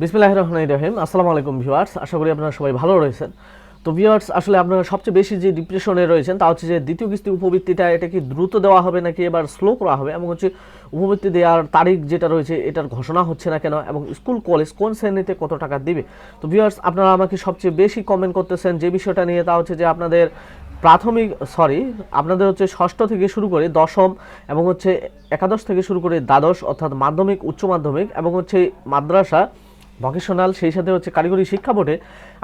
বিসমিল্লাহ রহমান রহিম আসসালামু আলাইকুম ভিউয়ার্স, আশা করি আপনারা সবাই ভালো রয়েছেন। তো ভিউয়ার্স, আসলে আপনারা সবচেয়ে বেশি যে ডিপ্রেশনে রয়েছেন, তা হচ্ছে যে দ্বিতীয় কিস্তি উপবৃত্তিটা, এটা কি দ্রুত দেওয়া হবে নাকি এবার স্লো করা হবে? এবং হচ্ছে উপবৃত্তি দেওয়ার তারিখ যেটা রয়েছে, এটার ঘোষণা হচ্ছে না কেন? এবং স্কুল, কলেজ কোন শ্রেণীতে কত টাকা দিবে? তো ভিউয়ার্স, আপনারা আমাকে সবচেয়ে বেশি কমেন্ট করতেছেন যে বিষয়টা নিয়ে, তা হচ্ছে যে আপনাদের প্রাথমিক সরি আপনাদের হচ্ছে ষষ্ঠ থেকে শুরু করে দশম এবং হচ্ছে একাদশ থেকে শুরু করে দ্বাদশ, অর্থাৎ মাধ্যমিক, উচ্চ মাধ্যমিক এবং হচ্ছে মাদ্রাসা ভকেশনাল সেই সাথে হচ্ছে কারিগরি শিক্ষা বোর্ডে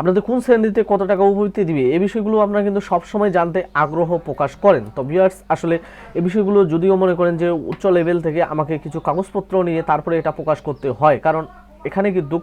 আপনাদের কোন শ্রেণীতে কত টাকা উপবৃত্তি দিবে এই বিষয়গুলো আপনারা কিন্তু সবসময় জানতে আগ্রহ প্রকাশ করেন। তো ভিউয়ার্স আসলে এই বিষয়গুলো যদিও মনে করেন যে উচ্চ লেভেল থেকে আমাকে কিছু কাগজপত্র নিয়ে তারপরে এটা প্রকাশ করতে হয়, কারণ এখানে কিন্তু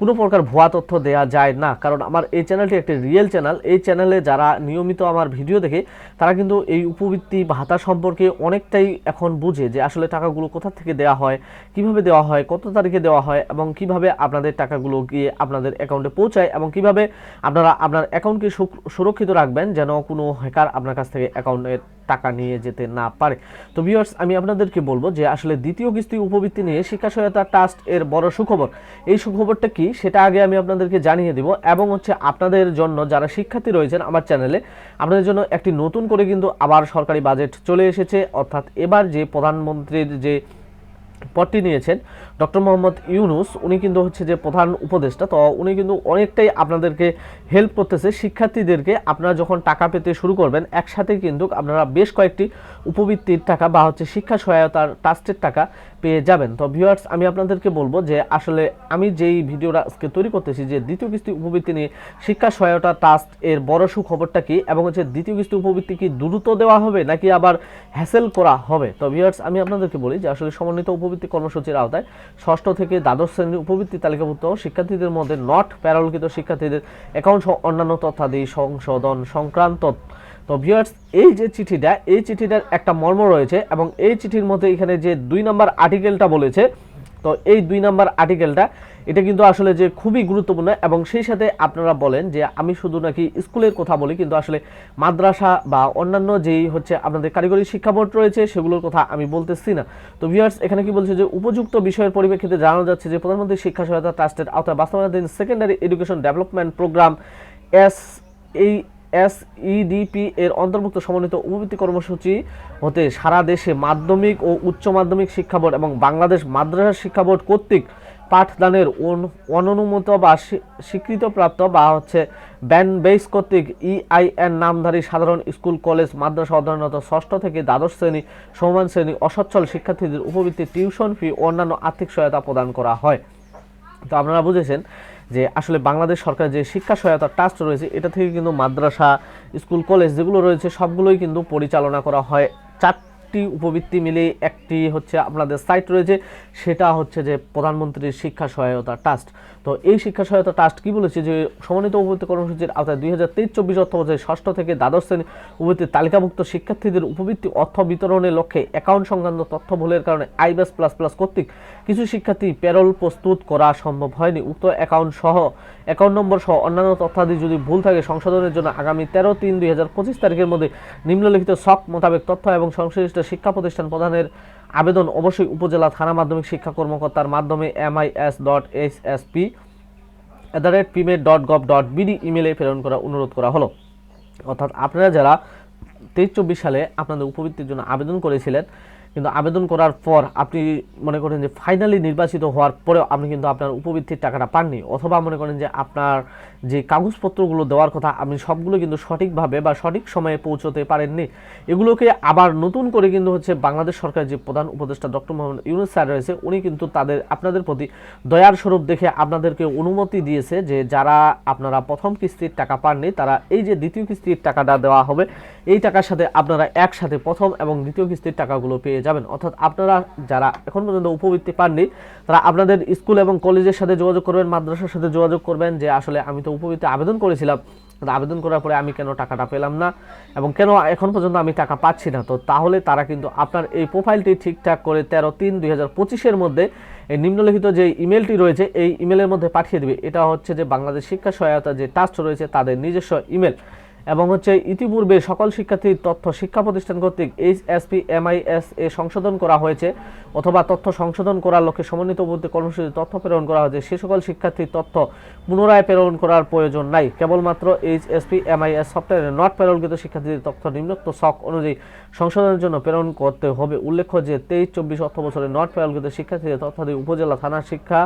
কোনো প্রকার ভুয়া তথ্য দেওয়া যায় না। কারণ আমার এই চ্যানেলটি একটি রিয়েল চ্যানেল এই চ্যানেলে যারা নিয়মিত আমার ভিডিও দেখে, তারা কিন্তু এই উপবৃত্তি ভাতা সম্পর্কে অনেকটাই এখন বুঝে যে আসলে টাকাগুলো কোথা থেকে দেওয়া হয়, কীভাবে দেওয়া হয়, কত তারিখে দেওয়া হয় এবং কীভাবে আপনাদের টাকাগুলো গিয়ে আপনাদের অ্যাকাউন্টে পৌঁছায় এবং কীভাবে আপনারা আপনার অ্যাকাউন্টকে সুরক্ষিত রাখবেন যেন কোনো হ্যাকার আপনার কাছ থেকে অ্যাকাউন্টের টাকা নিয়ে যেতে না পারে। তো ভিউয়ার্স আমি আপনাদেরকে বলব যে আসলে দ্বিতীয় কিস্তি উপবৃত্তি নিয়ে শিক্ষা সহায়তা ট্রাস্ট এর বড় সুখবর। এই সুখবরটা কি? সেটা আগে আমি আপনাদেরকে জানিয়ে দিব এবং হচ্ছে আপনাদের জন্য যারা শিক্ষার্থী রয়েছেন আমার চ্যানেলে, আপনাদের জন্য একটি নতুন করে কিন্তু আবার সরকারি বাজেট চলে এসেছে। অর্থাৎ এবার যে প্রধানমন্ত্রীর যে পদটি নিয়েছেন ডক্টর মোহাম্মদ ইউনুস, উনি কিন্তু হচ্ছে যে প্রধান উপদেষ্টা। তো উনি কিন্তু অনেকটাই আপনাদেরকে হেল্প করতেছে। শিক্ষার্থীদেরকে আপনারা যখন টাকা পেতে শুরু করবেন, একসাথে কিন্তু আপনারা বেশ কয়েকটি উপবৃত্তির টাকা বা হচ্ছে শিক্ষা সহায়তার ট্রাস্টের টাকা পেয়ে যাবেন। তো ভিউয়ার্স আমি আপনাদেরকে বলব যে আসলে আমি যেই ভিডিওটা আজকে তৈরি করতেছি যে দ্বিতীয় কিস্তি উপবৃত্তি নিয়ে শিক্ষা সহায়তা ট্রাস্ট এর বড় সুখবরটা কি এবং হচ্ছে দ্বিতীয় কিস্তি উপবৃত্তি কি দ্রুত দেওয়া হবে নাকি আবার হ্যাসেল করা হবে? তো ভিউয়ার্স আমি আপনাদেরকে বলি যে আসলে সমন্বিত উপবৃত্তি কর্মসূচির আওতায় ষষ্ঠ থেকে দ্বাদশ শ্রেণির উপবৃত্তি তালিকাভুক্ত শিক্ষার্থীদের মধ্যে নট প্যারলকৃত শিক্ষার্থীদের অ্যাকাউন্ট সহ অন্যান্য তথ্যাদি সংশোধন সংক্রান্ত। তো ভিউয়ার্স এই যে চিঠিটা, এই চিঠিটার একটা মর্ম রয়েছে এবং এই চিঠির মধ্যে এখানে যে দুই নম্বর আর্টিকেলটা বলেছে তো এই দুই নাম্বার আর্টিকেলটা এটা কিন্তু আসলে যে খুবই গুরুত্বপূর্ণ এবং সেই সাথে আপনারা বলেন যে আমি শুধু নাকি স্কুলের কথা বলি, কিন্তু আসলে মাদ্রাসা বা অন্যান্য যেই হচ্ছে আপনাদের কারিগরি শিক্ষা বোর্ড রয়েছে সেগুলোর কথা আমি বলতেছি না। তো ভিউয়ার্স এখানে কি বলছে যে উপযুক্ত বিষয়ের পরিপ্রেক্ষিতে জানানো যাচ্ছে যে প্রধানমন্ত্রী শিক্ষা সহায়তা ট্রাস্টের আওতায় বাস্তবায়নাধীন secondary education development program S এই এসইডিপি এর অন্তর্ভুক্ত সমন্বিত উপবৃত্তি কর্মসূচি হতে সারা দেশে মাধ্যমিক ও উচ্চ মাধ্যমিক শিক্ষা বোর্ড এবং বাংলাদেশ মাদ্রাসা শিক্ষা বোর্ড কর্তৃক পাঠদানের অন- অননুমোদিত বা স্বী- স্বীকৃতপ্রাপ্ত বা হচ্ছে ব্যান বেস কর্তৃক ইআইএন নামধারী সাধারণ স্কুল, কলেজ, মাদ্রাসা অধ্যয়নরত ষষ্ঠ থেকে দ্বাদশ শ্রেণি সমান শ্রেণি, অসচ্ছল শিক্ষার্থীদের উপবৃত্তি, টিউশন ফি অন্যান্য আর্থিক সহায়তা প্রদান করা হয়। তো আপনারা বুঝেছেন যে আসলে বাংলাদেশ সরকার যে শিক্ষা সহায়তা ট্রাস্ট রয়েছে, এটা থেকে কিন্তু মাদ্রাসা, স্কুল, কলেজ যেগুলো রয়েছে, সবগুলোই কিন্তু পরিচালনা করা হয়। চারটি উপবৃত্তি মিলে একটি হচ্ছে আপনাদের সাইট রয়েছে, সেটা হচ্ছে যে প্রধানমন্ত্রীর শিক্ষা সহায়তা ট্রাস্ট। তো এই শিক্ষা সহায়তা ট্রাস্ট কি বলেছে যে সমন্বিত উপবৃত্তি কর্মসূচির আওতায় দুই হাজার তেইশ চব্বিশ অর্থ ষষ্ঠ থেকে দ্বাদশ শ্রেণি উপবৃত্তির তালিকাভুক্ত শিক্ষার্থীদের উপবৃত্তি, অর্থ বিতরণের লক্ষ্যে অ্যাকাউন্ট সংক্রান্ত তথ্য ভুলের কারণে আইবাস প্লাস প্লাস কর্তৃক কিছু শিক্ষার্থী প্যারোল প্রস্তুত করা সম্ভব হয়নি। উক্ত অ্যাকাউন্ট সহ অ্যাকাউন্ট নম্বর সহ অন্যান্য তথ্যাদি যদি ভুল থাকে, সংশোধনের জন্য আগামী তেরো তিন দুই হাজার পঁচিশ তারিখের মধ্যে নিম্নলিখিত সক মোতাবেক তথ্য এবং সংশ্লিষ্ট শিক্ষা প্রতিষ্ঠান প্রধানের আবেদন অবশ্যই উপজেলা থানা মাধ্যমিক শিক্ষা কর্মকর্তার মাধ্যমে MIS dot H S P at the rate pmed dot gov dot BD ইমেলে প্রেরণ করা অনুরোধ করা হলো। অর্থাৎ আপনারা যারা তেইশ চব্বিশ সালে আপনাদের উপবৃত্তির জন্য আবেদন করেছিলেন কিন্তু আবেদন করার পর আপনি মনে করেন যে ফাইনালি নির্বাচিত হওয়ার পরেও আপনি কিন্তু আপনার উপবৃত্তির টাকাটা পাননি। অথবা মনে করেন যে আপনার যে কাগজপত্রগুলো দেওয়ার কথা, আপনি সবগুলো কিন্তু সঠিকভাবে বা সঠিক সময়ে পৌঁছতে পারেননি। এগুলোকে আবার নতুন করে কিন্তু হচ্ছে বাংলাদেশ সরকার যে প্রধান উপদেষ্টা ডক্টর মোহাম্মদ ইউনুস স্যার রয়েছে, উনি কিন্তু তাদের, আপনাদের প্রতি দয়ার স্বরূপ দেখে আপনাদেরকে অনুমতি দিয়েছে যে যারা আপনারা প্রথম কিস্তির টাকা পাননি, তারা এই যে দ্বিতীয় কিস্তির টাকাটা দেওয়া হবে এই টাকার সাথে আপনারা একসাথে প্রথম এবং দ্বিতীয় কিস্তির টাকাগুলো পেয়ে যাবেন। অর্থাৎ আপনারা যারা এখন পর্যন্ত উপবৃত্তি পাননি, তারা আপনাদের স্কুল এবং কলেজের সাথে যোগাযোগ করবেন, মাদ্রাসার সাথে যোগাযোগ করবেন যে আসলে আমি তো উপবৃত্তি আবেদন করেছিলাম আবেদন করার পরে আমি কেন টাকাটা পেলাম না এবং কেন এখন পর্যন্ত আমি টাকা পাচ্ছি না? তো তাহলে তারা কিন্তু আপনার এই প্রোফাইলটি ঠিকঠাক করে তেরো তিন দুই হাজার পঁচিশের মধ্যে এই নিম্নলিখিত যে ইমেলটি রয়েছে, এই ইমেলের মধ্যে পাঠিয়ে দেবে। এটা হচ্ছে যে বাংলাদেশ শিক্ষা সহায়তা যে ট্রাস্ট রয়েছে, তাদের নিজস্ব ইমেল এবং হচ্ছে ইতিপূর্বে সকল শিক্ষার্থীর তথ্য শিক্ষা প্রতিষ্ঠান কর্তৃক এইচ এইচএসপি এমআইএস এ সংশোধন করা হয়েছে অথবা তথ্য সংশোধন করার লক্ষ্যে সমন্বিত উপবৃত্তি কর্মসূচি তথ্য প্রেরণ করা হয়েছে। সে সকল শিক্ষার্থীর তথ্য পুনরায় প্রেরণ করার প্রয়োজন নাই। কেবলমাত্র এইচ এস এইচএসপি, এমআইএস সফটওয়্যারে নট প্রেরণকৃত শিক্ষার্থীদের তথ্য নিম্নোক্ত শখ অনুযায়ী সংশোধনের জন্য প্রেরণ করতে হবে। উল্লেখ্য যে তেইশ, চব্বিশ অর্থ বছরে নট প্রেরণকৃত শিক্ষার্থীদের তথ্যাদি উপজেলা থানা শিক্ষা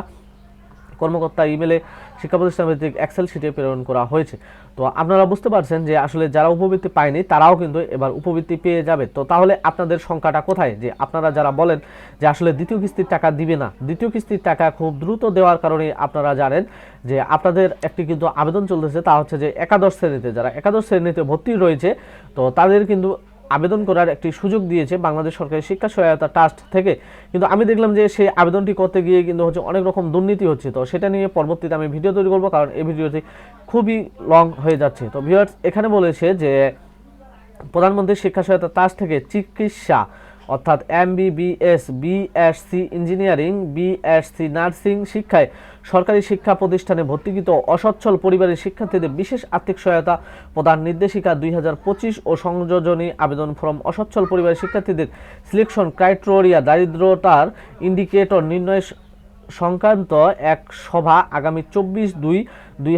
কর্মকর্তা ইমেলে শিক্ষা প্রতিষ্ঠান ভিত্তিক এক্সেল শিটে প্রেরণ করা হয়েছে। তো আপনারা বুঝতে পারছেন যে আসলে যারা উপবৃত্তি পায়নি, তারাও কিন্তু এবার উপবৃত্তি পেয়ে যাবে। তো তাহলে আপনাদের সংখ্যাটা কোথায়? যে আপনারা যারা বলেন যে আসলে দ্বিতীয় কিস্তির টাকা দিবে না, দ্বিতীয় কিস্তির টাকা খুব দ্রুত দেওয়ার কারণে আপনারা জানেন যে আপনাদের একটি কিন্তু আবেদন চলতেছে, তা হচ্ছে যে একাদশ শ্রেণীতে যারা একাদশ শ্রেণীতে ভর্তি রয়েছে, তো তাদের কিন্তু আবেদন করার একটি সুযোগ দিয়েছে বাংলাদেশ সরকারের শিক্ষা সহায়তা ট্রাস্ট থেকে। কিন্তু আমি দেখলাম যে সেই আবেদনটি করতে গিয়ে কিন্তু হচ্ছে অনেক রকম দুর্নীতি হচ্ছে। তো সেটা নিয়ে পরবর্তীতে আমি ভিডিও তৈরি করব কারণ এই ভিডিওটি খুবই লং হয়ে যাচ্ছে। তো ভিউয়ার্স এখানে বলেছে যে প্রধানমন্ত্রী শিক্ষা সহায়তা ট্রাস্ট থেকে চিকিৎসা অর্থাৎ MBBS, BSc engineering, BSc nursing শিক্ষায় সরকারি শিক্ষা প্রতিষ্ঠানে ভর্তিকৃত অসচ্ছল পরিবারের শিক্ষার্থীদের বিশেষ আর্থিক সহায়তা প্রদান নির্দেশিকা দুই হাজার পঁচিশ ও সংযোজনী আবেদন ফর্ম অসচ্ছল পরিবারের শিক্ষার্থীদের সিলেকশন ক্রাইটেরিয়া দারিদ্রতার ইন্ডিকেটর নির্ণয় সংক্রান্ত এক সভা আগামী চব্বিশ দুই দুই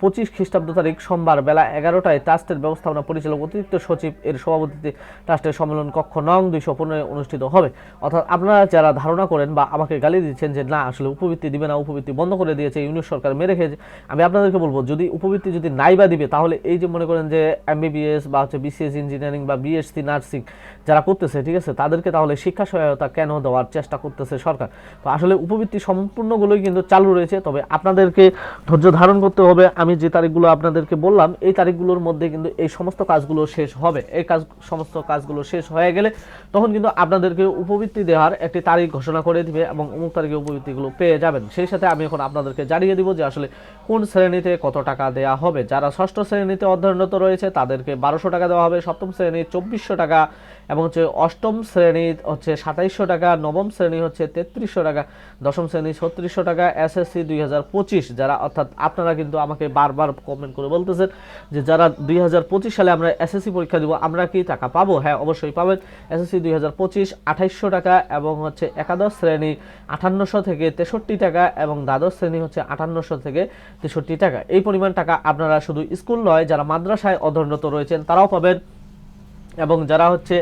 পঁচিশ খ্রিস্টাব্দ তারিখ সোমবার বেলা এগারোটায় ট্রাস্টের ব্যবস্থাপনা পরিচালক অতিরিক্ত সচিব এর সভাপতিতে ট্রাস্টের সম্মেলন কক্ষ নং দুইশো পনেরো অনুষ্ঠিত হবে। অর্থাৎ আপনারা যারা ধারণা করেন বা আমাকে গালি দিচ্ছেন যে না, আসলে উপবৃত্তি দিবে না, উপবৃত্তি বন্ধ করে দিয়েছে ইউনিট সরকার মেরে খেয়েছে, আমি আপনাদেরকে বলব, যদি উপবৃত্তি যদি নাই বা দিবে, তাহলে এই যে মনে করেন যে এমবিবিএস বা হচ্ছে বিসিএস ইঞ্জিনিয়ারিং বা বিএসসি নার্সিং যারা করতেছে, ঠিক আছে, তাদেরকে তাহলে শিক্ষা সহায়তা কেন দেওয়ার চেষ্টা করতেছে সরকার? তো আসলে উপবৃত্তি সম্পূর্ণগুলোই কিন্তু চালু রয়েছে, তবে আপনাদেরকে ধৈর্য ধারণ করতে হবে। আমি যে তারিখগুলো আপনাদেরকে বললাম, এই তারিখগুলোর মধ্যে কিন্তু এই সমস্ত কাজগুলো শেষ হবে। এই কাজ, সমস্ত কাজগুলো শেষ হয়ে গেলে তখন কিন্তু আপনাদেরকে উপবৃত্তি দেওয়ার একটি তারিখ ঘোষণা করে দিবে এবং অমুক তারিখে উপবৃত্তিগুলো পেয়ে যাবেন। সেই সাথে আমি এখন আপনাদেরকে জানিয়ে দিব যে আসলে কোন শ্রেণীতে কত টাকা দেওয়া হবে। যারা ষষ্ঠ শ্রেণীতে অধ্যয়নরত রয়েছে, তাদেরকে বারোশো টাকা দেওয়া হবে, সপ্তম শ্রেণি চব্বিশশো টাকা এবং হচ্ছে অষ্টম শ্রেণি হচ্ছে সাতাইশশো টাকা, নবম শ্রেণি হচ্ছে তেত্রিশশো টাকা, দশম শ্রেণি ছত্রিশশো টাকা, এসএসসি দুই হাজার পঁচিশ। যারা অর্থাৎ আপনারা কিন্তু আমাকে বারবার কমেন্ট করে বলতেছেন যে যারা দুই হাজার পঁচিশ সালে আমরা এসএসসি পরীক্ষা দিব, আমরা কি টাকা পাবো? হ্যাঁ অবশ্যই পাবেন। এসএসসি দুই হাজার পঁচিশ, আঠাইশশো টাকা এবং হচ্ছে একাদশ শ্রেণি আঠান্নশো থেকে তেষট্টি টাকা এবং দ্বাদশ শ্রেণি হচ্ছে আটান্নশো থেকে তেষট্টি টাকা। এই পরিমাণ টাকা আপনারা শুধু স্কুল নয়, যারা মাদ্রাসায় অধ্যয়নরত রয়েছেন তারাও পাবেন। এবং যারা হচ্ছে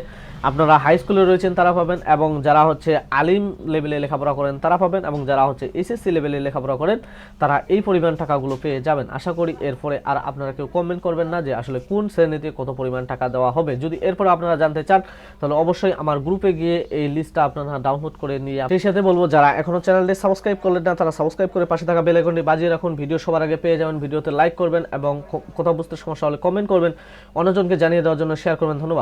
আপনারা হাই স্কুলে রয়েছেন তারা পাবেন এবং যারা হচ্ছে আলিম লেভেলে লেখাপড়া করেন তারা পাবেন এবং যারা হচ্ছে এসএসসি লেভেলে লেখাপড়া করেন তারা এই পরিমাণ টাকাগুলো পেয়ে যাবেন। আশা করি এরপরে আর আপনারা কেউ কমেন্ট করবেন না যে আসলে কোন শ্রেণীতে কত পরিমাণ টাকা দেওয়া হবে। যদি এরপরে আপনারা জানতে চান, তাহলে অবশ্যই আমার গ্রুপে গিয়ে এই লিস্টটা আপনারা ডাউনলোড করে নিয়ে সেই সাথে বলব, যারা এখনও চ্যানেলটি সাবস্ক্রাইব করলেন না, তারা সাবস্ক্রাইব করে পাশে থাকা বেল আইকনটি বাজিয়ে রাখুন। ভিডিও সবার আগে পেয়ে যাবেন ভিডিওতে লাইক করবেন এবং কোথাও বুঝতে সমস্যা হলে কমেন্ট করবেন। অন্যজনকে জানিয়ে দেওয়ার জন্য শেয়ার করবেন। ধন্যবাদ।